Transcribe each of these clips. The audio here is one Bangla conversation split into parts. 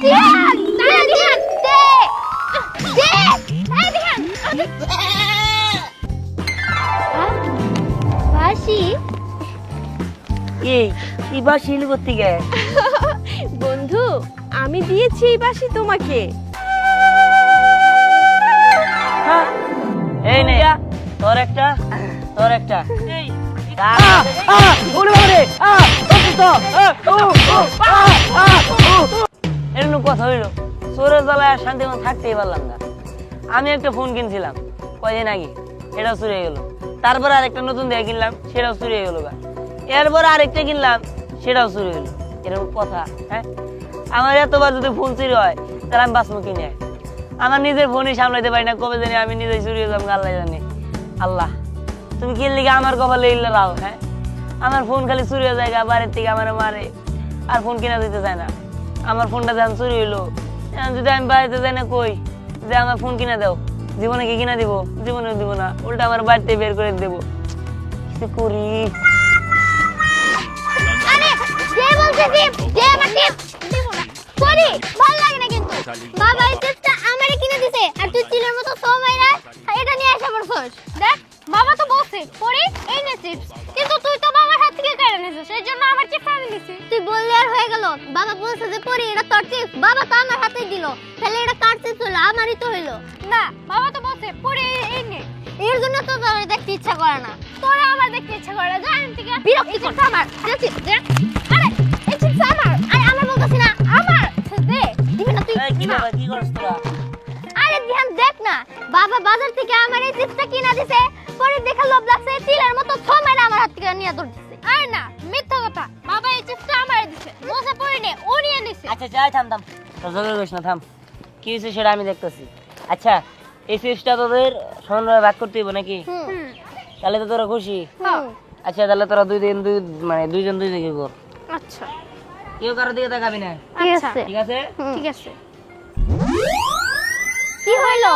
বাসি কি কি বা করতে গে বন্ধু আমি দিয়েছি এই বাসি তোমাকে। হ্যাঁ? এই নে। তোর একটা তোর একটা। এই। এরকম কথা হইল। চোরের জ্বালায় আর শান্তি মতো থাকতেই পারলাম না। আমি একটা ফোন কিনছিলাম কয়দিন আগে, সেটাও চুরি হয়ে গেল। তারপর আরেকটা নতুন দিয়ে কিনলাম, সেটাও চুরি হয়ে গেলো গা। এরপর আরেকটা কিনলাম, সেটাও চুরি হলো এরকম কথা হ্যাঁ? আমার এতবার যদি ফোন চুরি হয়, তাহলে আমি বাসমু কিনে আমার নিজের ফোনই সামলাইতে পারি না, কবে জানি আমি নিজেই চুরি হয়ে যাব আল্লাহ জানি। আল্লাহ, তুমি কি লিগে আমার কপালে ইল্লা রাও হ্যাঁ? আমার ফোন খালি চুরি হয়ে যায় বাড়ির থেকে আমার মারে, আর ফোন কিনা দিতে চায় না। আমার ফোনটা যখন চুরি হইল। যদি আমি বাড়িতে যাই না কই? যে আমার ফোন কিনা দাও। জীবনে কি কিনা দিব? জীবনে দিব না। উল্টা আমার বাড়িতে বের করে দেবো। কি করি? থেকে আর হয়ে বাবা বলছে বাবা তো আমার হাতে দিল। তাহলে এটা কার চিপস হলো? আমারই তো হইল না বাবা তো বলছে পরে এই নে। এর জন্য তো তোর দেখতে ইচ্ছা করে না। তোরা আমার দেখতে ইচ্ছা করে না। জান থেকে। বিরক্তি করছে। আমার আরে এই চিপস আমার আরে আমার বলতেছি না আমার। দে দিবি না তুই। এই, কি। ব্যাপার কি করছ তোরা? আরে ধ্যান দেখ না। বাবা বাজার থেকে আমার এই চিপসটা কিনা দিছে। পরে দেখে লোভ লাগছে চিলের মতো ছ মেরে আমার হাত থেকে নিয়ে দৌড় দিছে। আরে না মিথ্যা কথা। বাবা এই চিপসটা আমারে দিছে বসে পড়ে নে ও নিয়ে নিছে আচ্ছা যাই থাম থাম। তোর ঝগড়া করিস না থাম। কি হয়েছে সেটা আমি দেখতেছি। আচ্ছা এই সুইচটা তোদের সমানভাবে ভাগ করতে হইব নাকি? হুম। তাহলে তো তোরা খুশি? আচ্ছা তাহলে তোরা দুই দিন দুই মানে দুইজন দুই দিকে কর আচ্ছা। কেউ কারও দিকে তাকাবি না। ঠিক আছে? ঠিক আছে? ঠিক আছে। কি হইল?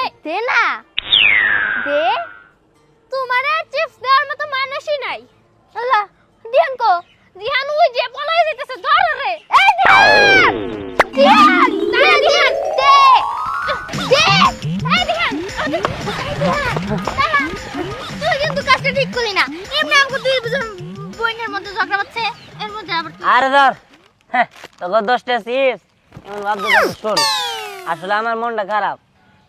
এই দে না। দে। তোমার আর চিপস দেওয়ার মতো মানুষই নাই। আরে ধর। হ্যাঁ তোকে দশটা চিপস এমন ভাবতে আসলে আমার মনটা খারাপ।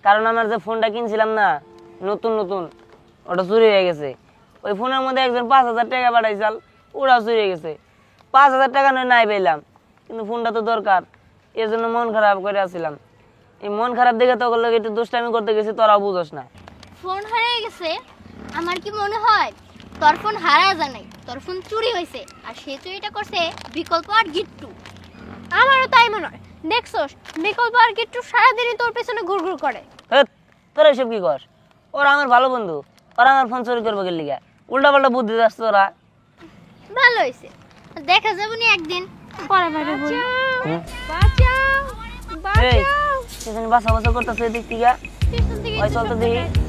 কারণ আমার যে ফোনটা কিনছিলাম না, নতুন নতুন, ওটা চুরি হয়ে গেছে। ওই ফোনের মধ্যে একজন পাঁচ হাজার টাকা পাঠাইছাল, ওটাও চুরি হয়ে গেছে। পাঁচ হাজার টাকা নয় নাই পেলাম কিন্তু ফোনটা তো দরকার। এর জন্য মন খারাপ করে আসছিলাম এই মন খারাপ দেখে তখন লোক একটু দুষ্টামি করতে গেছি, তোরাও বুঝোস না। ফোন হারিয়ে গেছে। আমার কি মনে হয় তোর ফোন হারা যায় নাই তোর ফোন চুরি হয়েছে আর সে চুরিটা করছে বিকল্প আর গিট্টু। আমারও তাই মনে হয়। দেখছস বিকল্প আর একটু সারাদিনই তোর পেছনে ঘুরঘুর করে। তোরা এসব কি কর ওরা আমার ভালো বন্ধু ওরা আমার ফোন চুরি করব গেলি উল্টা পাল্টা বুদ্ধি যাচ্ছে ওরা ভালো হয়েছে দেখা যাবে নি একদিন। পরে বাইরে বলি। বাঁচাও বাঁচাও। বাসা বাসা করতেছে থেকে। থেকে ওই চলতে দেখি।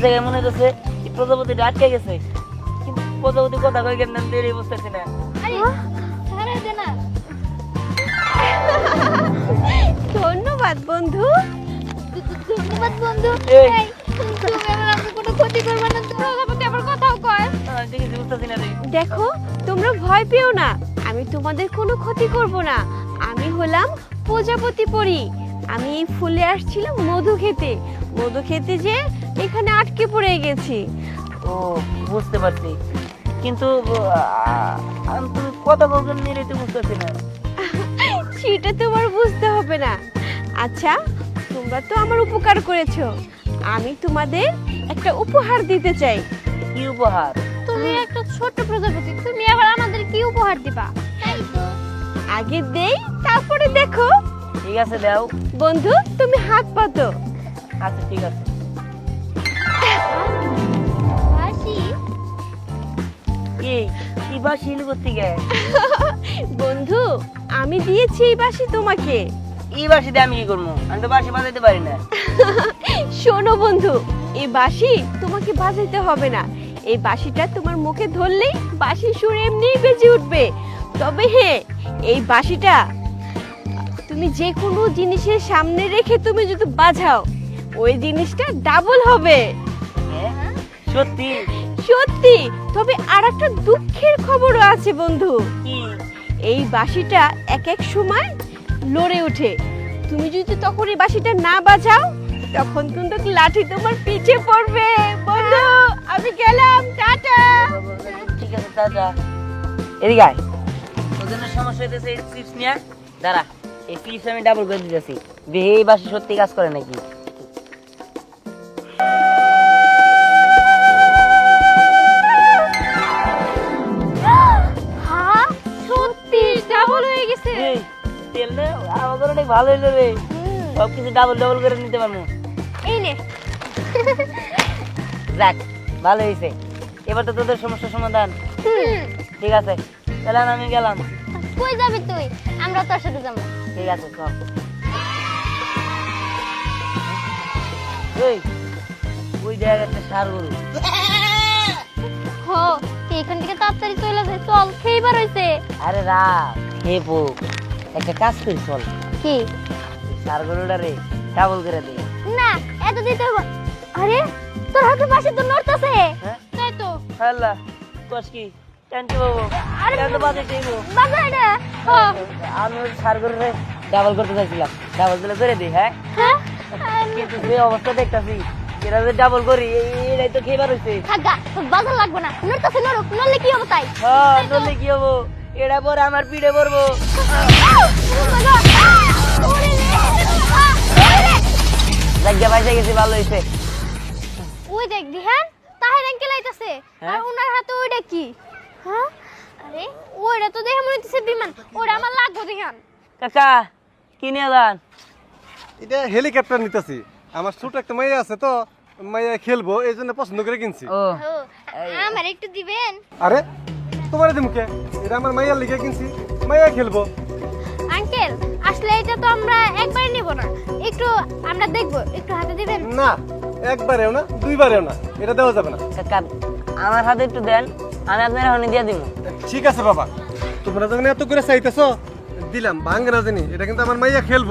জায়গায় মনে হচ্ছে প্রজাপতিটা আটকে গেছে। কিন্তু প্রজাপতি কথা কই কেন দেরি বুঝতেছি না। দে না। ধন্যবাদ বন্ধু। ধন্যবাদ বন্ধু। এই। এই, তুমি আমার আমাকে কোনো ক্ষতি করবে না তো প্রজাপতি আবার কথাও কয়। আহ, দেখি বুঝতেছি না দেখি দেখো তোমরা ভয় পেও না। আমি তোমাদের কোনো ক্ষতি করব না। আমি হলাম প্রজাপতি পরি। আমি এই ফুলে আসছিলাম মধু খেতে। মধু খেতে যে এখানে আটকে পড়ে গেছি। ও বুঝতে পারছি। কিন্তু আমি তুমি কথা বলছেন নিরিতে বুঝতেছি না। সেটা তোমার বুঝতে হবে না। আচ্ছা তোমরা তো আমার উপকার করেছ। আমি তোমাদের একটা উপহার দিতে চাই। কি উপহার? তুমি একটা ছোট্ট প্রজাপতি তুমি আবার আমাদের কি উপহার দিবা? আগে দেই তারপরে দেখো। ঠিক আছে দাও। বন্ধু তুমি হাত পাতো। আচ্ছা ঠিক আছে। কি কি বা করতে গে বন্ধু আমি দিয়েছি এই বাসি তোমাকে। এই বাসিতে আমি কি করব? আমি তো বাসি বাজাইতে পারি না। শোনো বন্ধু এই বাঁশি তোমাকে বাজাইতে হবে না। এই বাঁশিটা তোমার মুখে ধরলেই বাঁশির সুর এমনিই বেজে উঠবে। তবে হ্যাঁ এই বাঁশিটা তুমি যে কোনো জিনিসের সামনে রেখে তুমি যদি বাজাও ওই জিনিসটা ডাবল হবে। হ্যাঁ? সত্যি। সত্যি তবে আর একটা দুঃখের খবরও আছে বন্ধু। এই বাঁশিটা এক এক সময় লড়ে ওঠে। তুমি যদি তখন এই বাঁশিটা না বাজাও তখন কিন্তু লাঠি তোমার পিছে পড়বে। বন্ধু আমি গেলাম টাটা। ঠিক আছে দাদা এদিকে আয়। জন্য সমস্যা হইতেছে এই চিপস নিয়ে দাঁড়া এই চিপস আমি ডাবল করে দিতেছি। এই বাসে সত্যি কাজ করে নাকি? ভালো হইল রে। সব কিছু ডাবল ডাবল করে নিতে পারব। এই নে। যাক ভালো হয়েছে এবার তো তোদের সমস্যার সমাধান। ঠিক আছে তাহলে আমি গেলাম। কই যাবি তুই? আমরা তোর সাথে যাব। ঠিক আছে চল। ওই একটা সার গরু। হো এখান থেকে তাড়াতাড়ি চলে যা চল খেইবার হইছে। আরে হে বউ একটা কাজ করি চল। কি? সার গরুটা রে ডাবল করে দে। না এত দিতে হবে। আরে তোর হাতে পাশে তো নড়তাছে। হ্যাঁ? তাই তো। হ্যালো কস কি? টেনকে বাবু আরে কেন বাজে টেবো বাবা এটা আমি সার গরুরে ডাবল করতে চাইছিলাম। ডাবল দিলে করে দিই হ্যাঁ? হ্যাঁ? কিন্তু যে অবস্থা দেখতাছি এরা যে ডাবল করি এই- এটাই তো খেয়ে হইছে থাকা বাজার লাগবে না। নড়তাছে নড়ুক নড়লে কি হবে তাই? হ্যাঁ নলে কি হব? এটা পরে আমার পিঠে পড়ব জায়গা পাইসা গেছি ভালো হয়েছে ওই দেখ দিহান তাহের আঙ্কেল আইতাছে। হ্যাঁ? আর ওনার হাতে ওইটা কি? হ্যাঁ? আরে ওইটা তো দেখে মনে হচ্ছে বিমান। ওটা আমার লাগবে দিহান। কাকা কি নিয়ে যান এটা হেলিকপ্টার নিতেছি। আমার ছোট একটা মাইয়া আছে তো মাইয়া খেলব এই জন্য পছন্দ করে কিনছি। ও। ও আমার একটু দিবেন? আরে তোমার মুখে এটা আমার মাইয়ার লিখে কিনছি। মাইয়া খেলব। আঙ্কেল আসলে এটা তো আমরা একবারে নিব না। একটু আমরা দেখব একটু হাতে দিবেন? না একবারেও না দুইবারেও না এটা দেওয়া যাবে না। কাকা আমার হাতে একটু দেন আমি আপনার এখন দিয়ে দিব। ঠিক আছে বাবা তোমরা যখন এত করে চাইতেছো দিলাম ভাঙ্গে না জানি এটা কিন্তু আমার মাইয়া খেলব।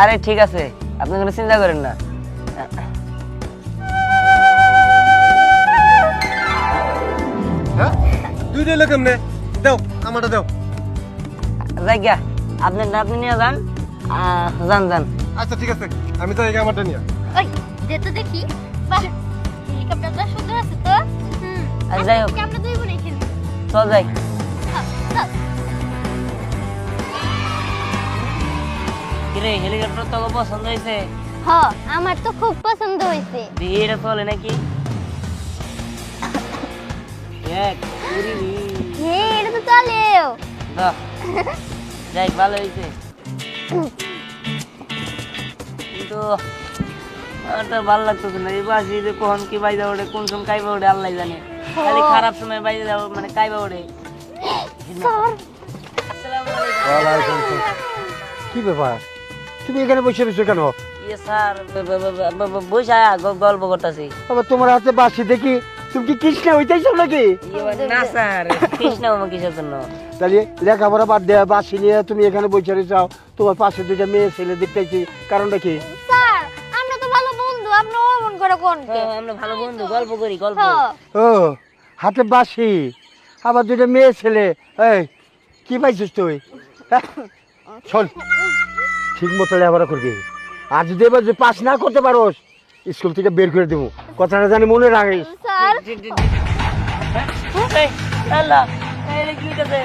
আরে ঠিক আছে আপনি কোনো চিন্তা করেন না। হ্যাঁ? দুই দিলে কেমনে? দাও আমারটা দাও। জায়গা আপনার আপনি নিয়ে যান আহ, যান যান। আচ্ছা ঠিক আছে। আমি যাই আমারটা নিয়ে। ওই দে তো দেখি। বাহ হেলিকপ্টারটা সুন্দর আছে তো। যাই হোক। আমরা দুই বোনে খেলব। চল যাই। কিরে হেলিকপ্টার তো পছন্দ হয়েছে হ আমার তো খুব পছন্দ হয়েছে দিয়ে এটা চলে নাকি? এক উড়ি রি। হে এটা তো চলেও। বাহ, যাই ভালো হয়েছে। কিন্তু আমার তো ভালো লাগতেছে না। এই বাসি যে কখন কি বাইজা ওঠে কোন সময় কাইবা ওঠে আল্লাহ জানে। খালি খারাপ সময় বাইজা যাব মানে কাইবা ওঠে স্যার। কি ব্যাপার? তুমি এখানে বসে রয়েছো কেন? ইয়ে স্যার ব- ব- ব- ব- ব- বইসা গল্প করতেছি। তোমার হাতে বাসি দেখি তুমি কি কৃষ্ণা হইতেছো নাকি? না স্যার কৃষ্ণ কিসের জন্য? তাহলে লেখাপড়া বাদ দেওয়া বাসি নিয়ে তুমি এখানে বসে রয়েছাও তোমার পাশে দুইটা মেয়ে ছেলে দেখতেছি কারণটা কি? স্যার আমরা তো ভালো বন্ধু আপনি অমন করে কোন আমরা ভালো বন্ধু গল্প করি গল্প। হ্যাঁ ও হাতে বাসি আবার দুইটা মেয়ে ছেলে। এই কি পাইছিস তুই? হ্যাঁ? শোন ঠিক মতো লেখাপড়া করবি। আর যদি এবার যদি পাস না করতে পারোস স্কুল থেকে বের করে দেবো কথাটা জানি মনে রাখিস স্যার এই, আল্লাহ, এই রে, কি হইতাছে?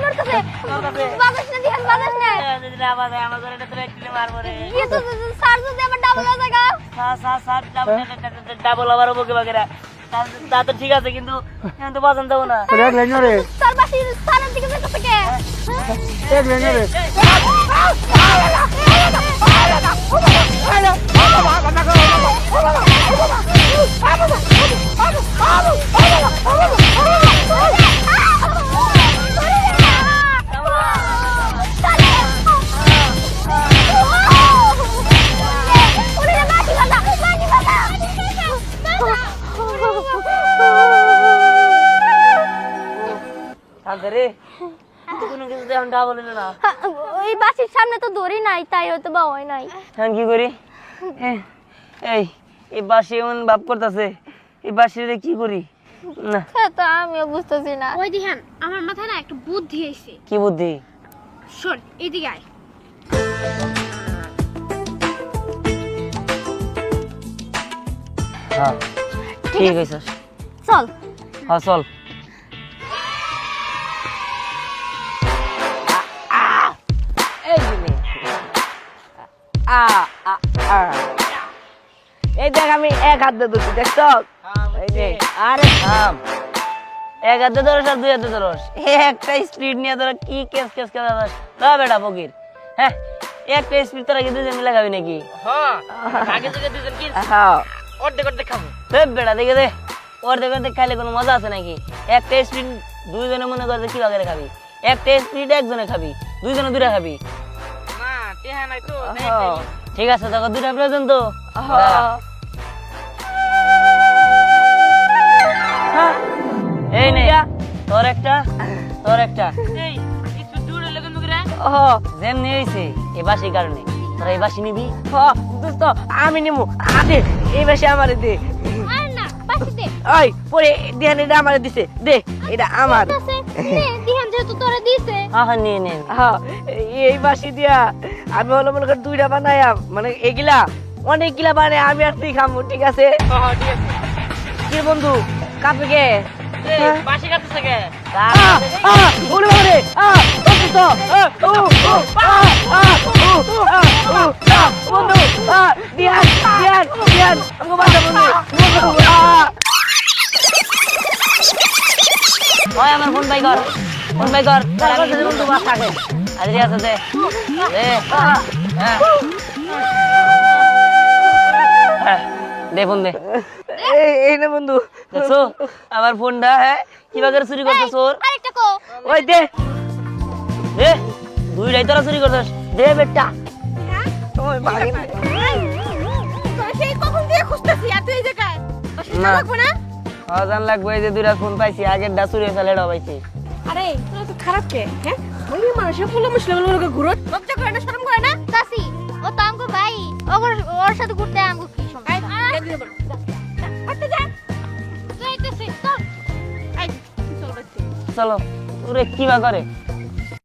নড়তেছে নড়তাছে। বাজাস না দিহান বাজাস না এই, যদি না বাজে, আমার ঘরে এটা তো ডাবল হয়ে আবার বকে বাগেরা। তা- তা তো ঠিক আছে কিন্তু তো বাজান যাব না রে রে কোনো কিছু এখন না। ওই বাসির সামনে তো দড়ি নাই তাই হয়তো বা হয় নাই। এখন কি করি? এই এই বাসি এমন ভাব করতেছে এই বাসিরে কি করি? না। হ্যাঁ তো আমিও বুঝতেছি না। ওই দিহান আমার মাথায় না একটা বুদ্ধি এসে কি বুদ্ধি? শোন এদিকে আয়। হ্যাঁ ঠিক আছে। চল। হ্যাঁ চল। আ, আ, আ। এই দেখ আমি এক হাত দিয়ে ধরছি দেখছ এই আরে থাম এক হাতে ধরস আর দুই হাতে ধরস। একটা স্পিড নিয়ে ধর কি কেস কেস কেস তা বেটা ফকির হ্যাঁ? একটা স্পিড তোরা কি দুজন মিলে খাবি নাকি? আগে থেকে দুজন কি? হ্যাঁ। অর্ধেক অর্ধেক খাব। এ বেটা দেখে দে। অর্ধেক অর্ধেক খাইলে কোনো মজা আছে নাকি? একটা স্পিড দুইজনে মনে করে কি খাবি। একটা স্পিড একজনে খাবি দুইজনে দুইটা খাবি। ঠিক আছে তখন দুইটা প্রয়োজন তো। এই নে তোর একটা তোর একটা। কারণে। তোরা নিবি? দোস্ত আমি আদে আমারে দে। আর না বাসিতে ওই পরে দেহান এটা আমারে দিছে। দে এটা আমার। দিহান যেহেতু তোরে দিছে। হ্যাঁ নিয়ে নে হ্যাঁ এই বাসি দিয়া আমি হলো মনে কর দুইটা বানাইয়া মানে এগুলা অনেকগুলা বানাই আমি আর তুই খামু ঠিক আছে? কি বন্ধু কাপে বাসি কাটতেছে বন্ধু দিয়ান দিয়ান দিয়ান আমাকে বাঁচা বন্ধু। ওই আমার ফোন বাই কর ফোন বাই কর তাহলে আমি বন্ধু বাস থাকে। আরে আছে দে। দে। হ্যাঁ দে ফোন দে। এই এই না বন্ধু। দেখছ? আমার ফোনটা হ্যাঁ? কীভাবে চুরি করছিস ওর আরেকটা কো। ওই দে। দে। দুইটাই তোরা চুরি করছিস। দে বেটা। ওই ভাগিন তোর সেই কখন দিয়ে খুঁজতেছি? আর তুই এই জায়গায় না। থাকব না? অজান লাগবে এই যে দুইটা ফোন পাইছি আগের ডা চুরি হয়েছে আরে তোর তো খারাপ কে? হ্যাঁ? ওই মানুষের ফুলে মুসলিম লোকে ঘুরো। লজ্জা করে না শরম করে না? চাচি ও তো আমগো ভাই ওর ওর সাথে ঘুরতে আমগো কি সময় করতে যা যাইতেছি চল। আই চলো ওরে কি বা করে?